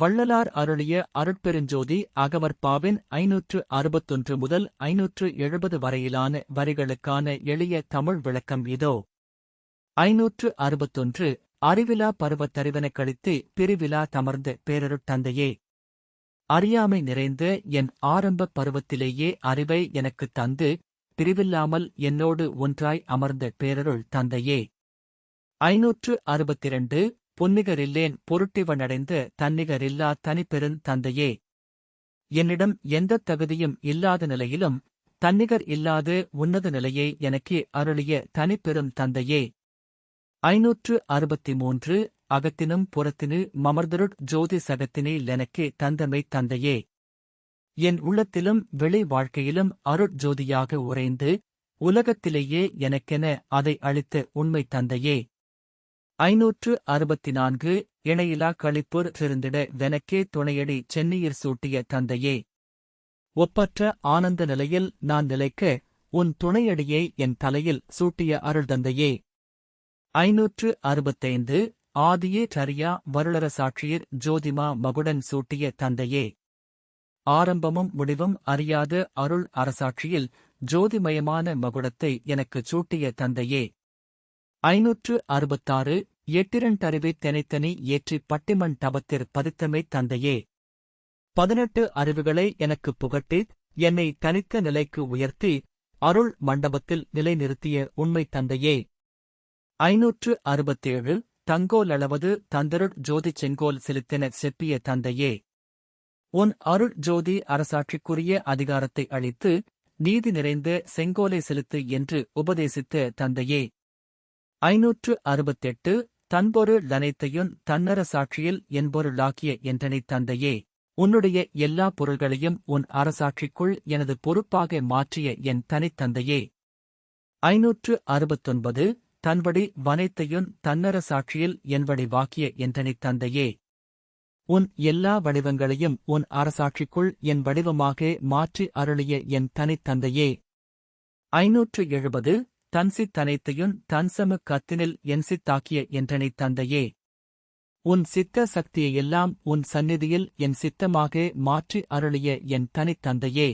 வள்ளலார் அருளிய அருட்பெருஞ்சோதி அகவற்பாவின் ஐநூற்று அறுபத்தொன்று முதல் ஐநூற்று எழுபது வரையிலான வரிகளுக்கான எளிய தமிழ் விளக்கம் இதோ. ஐநூற்று அறுபத்தொன்று அறிவிலா பருவத்தறிவனக் கழித்து பிரிவிலா தமர்ந்த பேரருட்தந்தையே அறியாமை நிறைந்த என் ஆரம்பப் பருவத்திலேயே அறிவை எனக்குத் தந்து பிரிவில்லாமல் என்னோடு ஒன்றாய் அமர்ந்த பேரருள் தந்தையே. ஐநூற்று அறுபத்திரண்டு பொன்னிகரில்லேன் பொருட்டிவனடைந்து தன்னிகரில்லா தனிப்பெருந் தந்தையே. என்னிடம் எந்தத் தகுதியும் இல்லாத நிலையிலும் தன்னிகர் இல்லாது உன்னத நிலையை எனக்கு அருளிய தனிப்பெரும் தந்தையே. ஐநூற்று அறுபத்தி மூன்று அகத்தினும் புறத்தினு மமர்தருட் ஜோதி சகத்தினே எனக்கு தந்தமை தந்தையே. என் உள்ளத்திலும் வெளி வாழ்க்கையிலும் அருட்ஜோதியாக உறைந்து உலகத்திலேயே எனக்கென அதை அளித்த உண்மை தந்தையே. ஐநூற்று அறுபத்தி நான்கு இணையிலா களிப்பூர் திருந்திட வெனக்கே துணையடி சென்னையில் சூட்டிய தந்தையே. ஒப்பற்ற ஆனந்த நிலையில் நான் நிலைக்க உன் துணையடியை என் தலையில் சூட்டிய அருள் தந்தையே. ஐநூற்று அறுபத்தைந்து ஆதியே டரியா வருளர சாட்சியர் ஜோதிமா மகுடன் சூட்டிய தந்தையே. ஆரம்பமும் முடிவும் அறியாத அருள் அரசாட்சியில் ஜோதிமயமான மகுடத்தை எனக்குச் சூட்டிய தந்தையே. ஐநூற்று அறுபத்தாறு எட்டிரண்டறிவை தெனைத்தனி ஏற்றி பட்டிமண் டபத்திற் பதித்தமை தந்தையே. பதினெட்டு அறிவுகளை எனக்குப் புகட்டி என்னை தனித்த நிலைக்கு உயர்த்தி அருள் மண்டபத்தில் நிலைநிறுத்திய உண்மை தந்தையே. ஐநூற்று அறுபத்தேழு தங்கோலளவது தந்தருட் ஜோதி செங்கோல் செலுத்தென செப்பிய தந்தையே. உன் அருள் ஜோதி அரசாட்சிக்குரிய அதிகாரத்தை அளித்து நீதி நிறைந்த செங்கோலை செலுத்து என்று உபதேசித்த தந்தையே. ஐநூற்று அறுபத்தெட்டு தன்பொரு லனைத்தையுன் தன்னர சாட்சியில் என்பொருளாக்கிய என்றனை தந்தையே உன்னுடைய எல்லா பொருள்களையும் உன் அரசாட்சிக்குள் எனது பொறுப்பாக மாற்றிய என் தனித்தந்தையே ஐநூற்று அறுபத்தொன்பது தன்வடி வனைத்தையுன் தன்னர சாட்சியில் என்படி வாக்கிய என்றனை தந்தையே உன் எல்லா வடிவங்களையும் உன் அரசாட்சிக்குள் என் வடிவமாக மாற்றி அருளிய என் தனித்தந்தையே ஐநூற்று எழுபது தன்சித் தனைத்தையுன் தன்சமு கத்தினில் என் சித்தாக்கிய என்றனை தந்தையே. உன் சித்த சக்தியையெல்லாம் உன் சந்நிதியில் என் சித்தமாக மாற்றி அருளிய என் தனித்தந்தையே